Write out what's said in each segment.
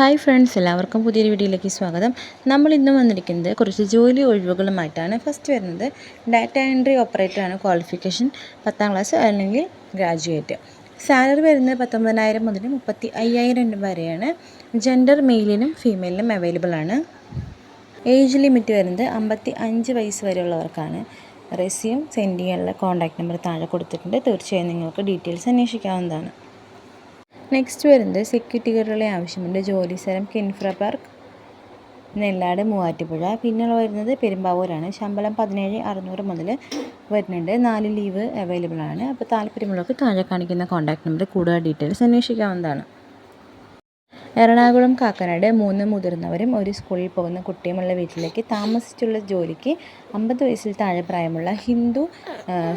Hi friends എല്ലാവർക്കും പുതിയൊരു വീഡിയോയിലേക്ക് സ്വാഗതം. നമ്മൾ ഇന്ന് വന്നിരിക്കുന്നത് കുറച്ച് ജോലി ഒഴിവുകളുമായിട്ടാണ് ഫസ്റ്റ് വരുന്നത്. ഡാറ്റ എൻട്രി ഓപ്പറേറ്ററാണ് ക്വാളിഫിക്കേഷൻ പത്താം ക്ലാസ് അല്ലെങ്കിൽ ഗ്രാജുവേറ്റ് സാലറി വരുന്നത് പത്തൊമ്പതിനായിരം മുതൽ മുപ്പത്തി അയ്യായിരം രൂപ വരെയാണ്. ജെൻഡർ മെയിലിനും ഫീമെയിലിനും അവൈലബിൾ ആണ്. ഏജ് ലിമിറ്റ് വരുന്നത് അമ്പത്തി അഞ്ച് വയസ്സ് വരെയുള്ളവർക്കാണ്. റെസ്യൂം സെൻഡ് ചെയ്യാനുള്ള കോൺടാക്ട് നമ്പർ താഴെ കൊടുത്തിട്ടുണ്ട്. തീർച്ചയായും നിങ്ങൾക്ക് ഡീറ്റെയിൽസ് അന്വേഷിക്കാവുന്നതാണ്. നെക്സ്റ്റ് വരുന്നത് സെക്യൂരിറ്റി ഗാർഡുകളെ ആവശ്യമുണ്ട്. ജോലി സ്ഥലം കിൻഫ്ര പാർക്ക് നെല്ലാട് മൂവാറ്റുപുഴ. പിന്നെ വരുന്നത് പെരുമ്പാവൂരാണ്. ശമ്പളം പതിനേഴ് അറുന്നൂറ് മുതൽ വരുന്നുണ്ട്. നാല് ലീവ് അവൈലബിൾ ആണ്. അപ്പോൾ താല്പര്യമുള്ളവർക്ക് താഴെ കാണിക്കുന്ന കോൺടാക്ട് നമ്പർ കൂടുതൽ ഡീറ്റെയിൽസ് അന്വേഷിക്കാവുന്നതാണ്. എറണാകുളം കാക്കനാട് മൂന്ന് മുതിർന്നവരും ഒരു സ്കൂളിൽ പോകുന്ന കുട്ടിയുമുള്ള വീട്ടിലേക്ക് താമസിച്ചുള്ള ജോലിക്ക് അമ്പത് വയസ്സിൽ താഴെ പ്രായമുള്ള ഹിന്ദു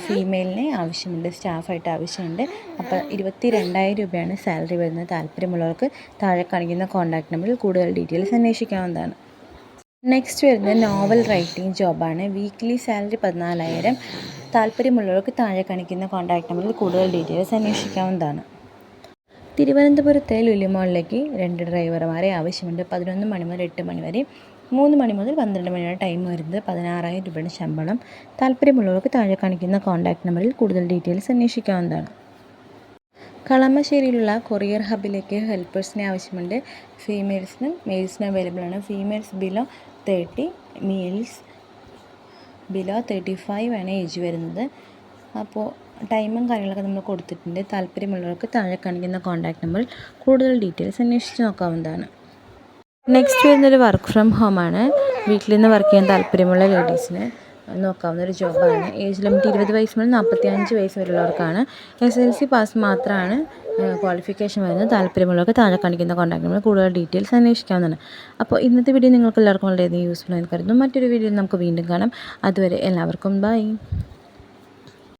ഫീമെയിലിനെ ആവശ്യമുണ്ട് സ്റ്റാഫായിട്ട് ആവശ്യമുണ്ട്. അപ്പോൾ ഇരുപത്തി രണ്ടായിരം രൂപയാണ് സാലറി വരുന്നത്. താല്പര്യമുള്ളവർക്ക് താഴെ കാണിക്കുന്ന കോൺടാക്ട് നമ്പറിൽ കൂടുതൽ ഡീറ്റെയിൽസ് അന്വേഷിക്കാവുന്നതാണ്. നെക്സ്റ്റ് വരുന്നത് നോവൽ റൈറ്റിംഗ് ജോബാണ്. വീക്ക്ലി സാലറി പതിനാലായിരം. താല്പര്യമുള്ളവർക്ക് താഴെ കാണിക്കുന്ന കോൺടാക്ട് നമ്പറിൽ കൂടുതൽ ഡീറ്റെയിൽസ് അന്വേഷിക്കാവുന്നതാണ്. തിരുവനന്തപുരത്തെ ലുലിമാളിലേക്ക് രണ്ട് ഡ്രൈവർമാരെ ആവശ്യമുണ്ട്. പതിനൊന്ന് മണി മുതൽ എട്ട് മണി വരെ മൂന്ന് മണി മുതൽ പന്ത്രണ്ട് മണി വരെ ടൈം വരുന്നത് പതിനാറായിരം രൂപയുടെ ശമ്പളം. താല്പര്യമുള്ളവർക്ക് താഴെ കാണിക്കുന്ന കോൺടാക്ട് നമ്പറിൽ കൂടുതൽ ഡീറ്റെയിൽസ് അന്വേഷിക്കാവുന്നതാണ്. കളമശ്ശേരിയിലുള്ള കൊറിയർ ഹബിലേക്ക് ഹെൽപ്പേഴ്സിനെ ആവശ്യമുണ്ട്. ഫീമെയിൽസിനും മെയിൽസിനും അവൈലബിൾ ആണ്. Females below thirty males below thirty five ആണ് ഏജ് വരുന്നത്. അപ്പോൾ ടൈമും കാര്യങ്ങളൊക്കെ നമ്മൾ കൊടുത്തിട്ടുണ്ട്. താല്പര്യമുള്ളവർക്ക് താഴെ കാണിക്കുന്ന കോൺടാക്ട് നമ്പർ കൂടുതൽ ഡീറ്റെയിൽസ് അന്വേഷിച്ച് നോക്കാവുന്നതാണ്. നെക്സ്റ്റ് വരുന്നൊരു വർക്ക് ഫ്രം ഹോം ആണ്. വീട്ടിൽ നിന്ന് വർക്ക് ചെയ്യാൻ താല്പര്യമുള്ള ലേഡീസിന് നോക്കാവുന്ന ഒരു ജോബാണ് ഏജ് ലിമിറ്റ് ഇരുപത് വയസ്സ് മുതൽ നാൽപ്പത്തി അഞ്ച് വയസ്സ് വരെയുള്ളവർക്കാണ്. എസ് എൽ സി പാസ് മാത്രമാണ് ക്വാളിഫിക്കേഷൻ വരുന്നത്. താല്പര്യമുള്ളവർക്ക് താഴെ കാണിക്കുന്ന കോൺടാക്ട് നമ്പർ കൂടുതൽ ഡീറ്റെയിൽസ് അന്വേഷിക്കാവുന്നതാണ്. അപ്പോൾ ഇന്നത്തെ വീഡിയോ നിങ്ങൾക്ക് എല്ലാവർക്കും വളരെയധികം യൂസ്ഫുൾ ആയി കരുതുന്നു. മറ്റൊരു വീഡിയോയിൽ നമുക്ക് വീണ്ടും കാണാം. അതുവരെ എല്ലാവർക്കും ബൈ